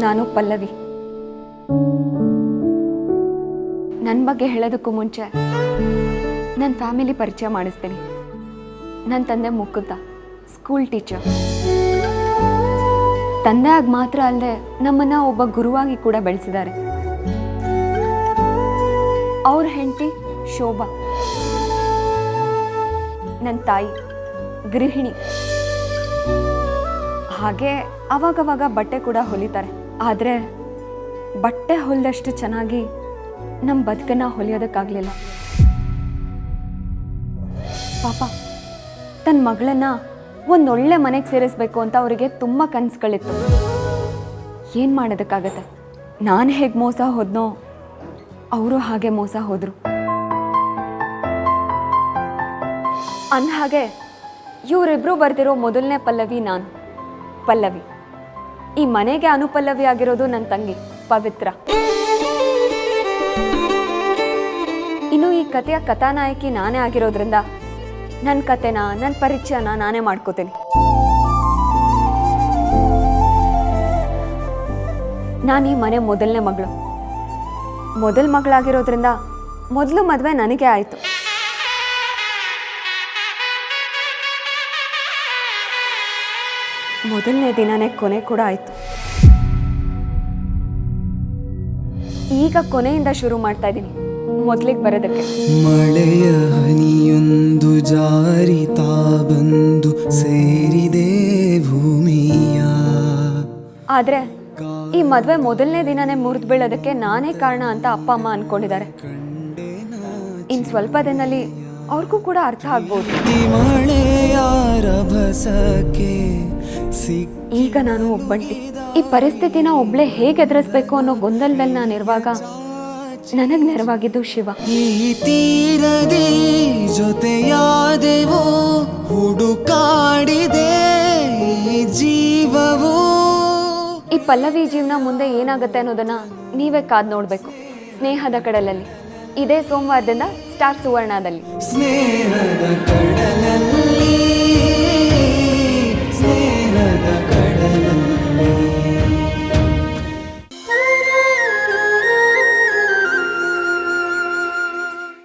ನಾನು ಪಲ್ಲವಿ. ನನ್ನ ಬಗ್ಗೆ ಹೇಳೋದಕ್ಕೂ ಮುಂಚೆ ನನ್ನ ಫ್ಯಾಮಿಲಿ ಪರಿಚಯ ಮಾಡಿಸ್ತೀನಿ. ನನ್ನ ತಂದೆ ಮುಕುತ ಸ್ಕೂಲ್ ಟೀಚರ್. ತಂದೆ ಆಗಿ ಮಾತ್ರ ಅಲ್ಲದೆ ನಮ್ಮನ್ನ ಒಬ್ಬ ಗುರುವಾಗಿ ಕೂಡ ಬೆಳೆಸಿದ್ದಾರೆ. ಅವ್ರ ಹೆಂಡತಿ ಶೋಭಾ. ನನ್ನ ತಾಯಿ, ಗೃಹಿಣಿ. ಹಾಗೆ ಅವಾಗವಾಗ ಬಟ್ಟೆ ಕೂಡ ಹೊಲಿತಾರೆ. ಆದರೆ ಬಟ್ಟೆ ಹೊಲಿದಷ್ಟು ಚೆನ್ನಾಗಿ ನಮ್ಮ ಬದುಕನ್ನು ಹೊಲಿಯೋದಕ್ಕಾಗಲಿಲ್ಲ. ಪಾಪ ತನ್ನ ಮಗಳನ್ನ ಒಂದೊಳ್ಳೆ ಮನೆಗೆ ಸೇರಿಸ್ಬೇಕು ಅಂತ ಅವರಿಗೆ ತುಂಬ ಕನಸುಗಳಿತ್ತು. ಏನು ಮಾಡೋದಕ್ಕಾಗತ್ತೆ? ನಾನು ಹೇಗೆ ಮೋಸ ಹೋದ್ನೋ ಅವರು ಹಾಗೆ ಮೋಸ ಹೋದರು. ಅಂದ ಹಾಗೆ ಇವರಿಬ್ಬರೂ ಬರ್ತಿರೋ ಮೊದಲನೇ ಪಲ್ಲವಿ ನಾನು. ಪಲ್ಲವಿ. ಈ ಮನೆಗೆ ಅನುಪಲ್ಲವಿ ಆಗಿರೋದು ನನ್ನ ತಂಗಿ, ಪವಿತ್ರ. ಇನ್ನು ಈ ಕಥೆಯ ಕಥಾನಾಯಕಿ ನಾನೇ ಆಗಿರೋದ್ರಿಂದ ನನ್ನ ಕತೆನ ನನ್ನ ಪರಿಚಯನ ನಾನೇ ಮಾಡ್ಕೋತೀನಿ. ನಾನು ಈ ಮನೆ ಮೊದಲನೇ ಮಗಳು. ಮೊದಲ ಮಗಳಾಗಿರೋದ್ರಿಂದ ಮೊದಲು ಮದುವೆ ನನಗೆ ಆಯಿತು. ಮೊದಲನೇ ದಿನನೇ ಕೊನೆ ಕೂಡ ಆಯಿತು. ಈಗ ಕೊನೆಯಿಂದ ಶುರು ಮಾಡ್ತಾ ಇದ್ದೀನಿ. ಮೊದಲಿಗೆ ಬರೋದಕ್ಕೆ. ಮಳೆಯ ಹನಿಯೊಂದು ಜಾರಿತಾ ಬಂದು ಸೇರಿದೆ ಭೂಮಿಯ. ಆದರೆ ಈ ಮದುವೆ ಮೊದಲನೇ ದಿನನೇ ಮುರಿದು ಬೀಳೋದಕ್ಕೆ ನಾನೇ ಕಾರಣ ಅಂತ ಅಪ್ಪ ಅಮ್ಮ ಅನ್ಕೊಂಡಿದ್ದಾರೆ. ಇನ್ನು ಸ್ವಲ್ಪ ದಿನದಲ್ಲಿ ಅವ್ರಿಗೂ ಕೂಡ ಅರ್ಥ ಆಗ್ಬೋದು. ಈ ಮಳೆಯಾರ ಭಸಕ್ಕೆ ಸಿಕ್ಕ ಈಗ ನಾನು ಒಬ್ಬಂಟಿ. ಈ ಪರಿಸ್ಥಿತಿನ ಒಬ್ಳೆ ಹೇಗೆ ಎದುರಿಸ್ಬೇಕು ಅನ್ನೋ ಗೊಂದಲದಲ್ಲಿ ನಾನು ಇರುವಾಗ ನನಗೆ ನೆರವಾಗಿದ್ದು ಶಿವ. ಈ ತೀರದಿ ಜೊತೆಯಾದೆವು ಹುಡುಕಾಡಿದೆ ಈ ಜೀವವು. ಈ ಪಲ್ಲವಿ ಜೀವನ ಮುಂದೆ ಏನಾಗುತ್ತೆ ಅನ್ನೋದನ್ನ ನೀವೇ ಕಾದ್ ನೋಡಬೇಕು ಸ್ನೇಹದ ಕಡಲಲ್ಲಿ. ಇದೇ ಸೋಮವಾರದಿಂದ ಸ್ಟಾರ್ ಸುವರ್ಣದಲ್ಲಿ. ಸ್ನೇಹದ ಕಡಲಲ್ಲಿ.